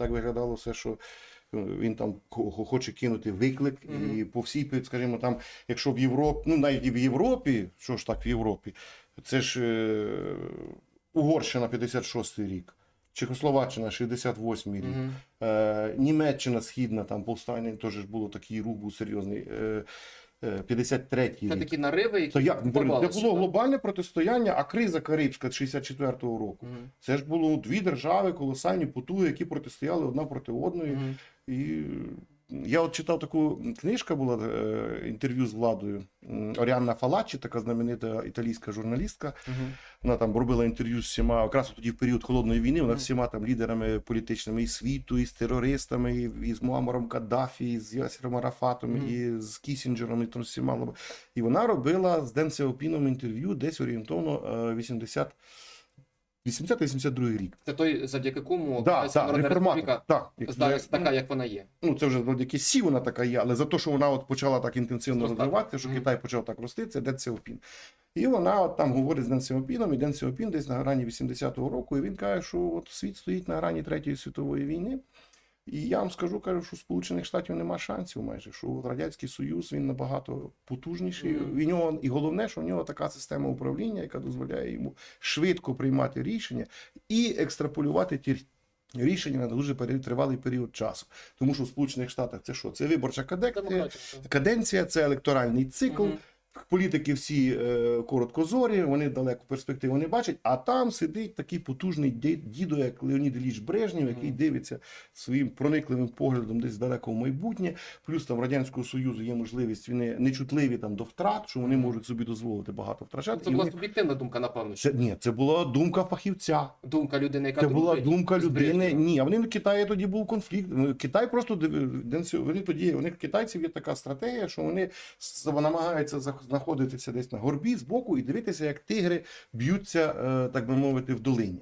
так виглядало все, що е, він там хоче кинути виклик. Мгм. І по всій, скажімо, там, якщо в Європі, ну навіть і в Європі, що ж так в Європі, це ж е, Угорщина 56-й рік, Чехословаччина 68-й рік. Мгм. Е, Німеччина східна, там повстання теж було такий рух був серйозний. Е, е, 53-й Це рік. такі нариви, які То як це було глобальне протистояння, а криза Карибська 64-го року. Угу. Це ж було дві держави, колосальні потуги, які протистояли одна проти одної. Угу. І я от читав таку книжка, була е, інтерв'ю з владою. Оріанна Фалаччі, така знаменита італійська журналістка. Мгм. Вона там робила інтерв'ю з всіма, якраз тоді в період холодної війни, вона Мгм. всіма там лідерами політичними і світу, і з терористами, і, і з Муамаром Каддафі, і з Ясером Арафатом, Мгм. і з Кісінджером, і там всіма. І вона робила з Ден Сяопіном інтерв'ю десь орієнтовно е, 80 80-82 рік. Це той, завдяки кому Да, Китайська да, Народна реформатор. Республіка Так, як вже, така, як вона є. ну це вже завдяки Сі вона така є, але за те, що вона от почала так інтенсивно Зростати. розвиватися, що Мгм. Китай почав так рости, це Ден Сяопін. І вона от там говорить з Ден Сяопіном, і Ден Сяопін десь на грані 80-го року, і він каже, що от світ стоїть на грані Третьої світової війни. І я вам скажу, кажу, що Сполучених Штатів нема шансів майже, що Радянський Союз він набагато потужніший. І, нього, і головне, що в нього така система управління, яка дозволяє йому швидко приймати рішення і екстраполювати ті рішення на дуже тривалий період часу. Тому що в Сполучених Штатах це що? Це виборча каденція, каденція, це електоральний цикл. Політики всі е, короткозорі, вони далеку перспективу не бачать, а там сидить такий потужний ді- дідо, як Леонід Ілліч Брежнєв, який дивиться своїм проникливим поглядом десь далеко в майбутнє. Плюс там Радянського Союзу є можливість, вони нечутливі там до втрат, що вони можуть собі дозволити багато втрачати. Це І була вони- суб'єктивна думка, напевно. це, ні, це була думка фахівця. Думка людини, яка Це була думка людини. Ні, а вони в Китаї тоді був конфлікт. Ну, Китай просто вони тоді. У них китайців є така стратегія, що вони намагаються зах- знаходитися десь на горбі збоку і дивитися, як тигри б'ються, е, так би мовити, в долині.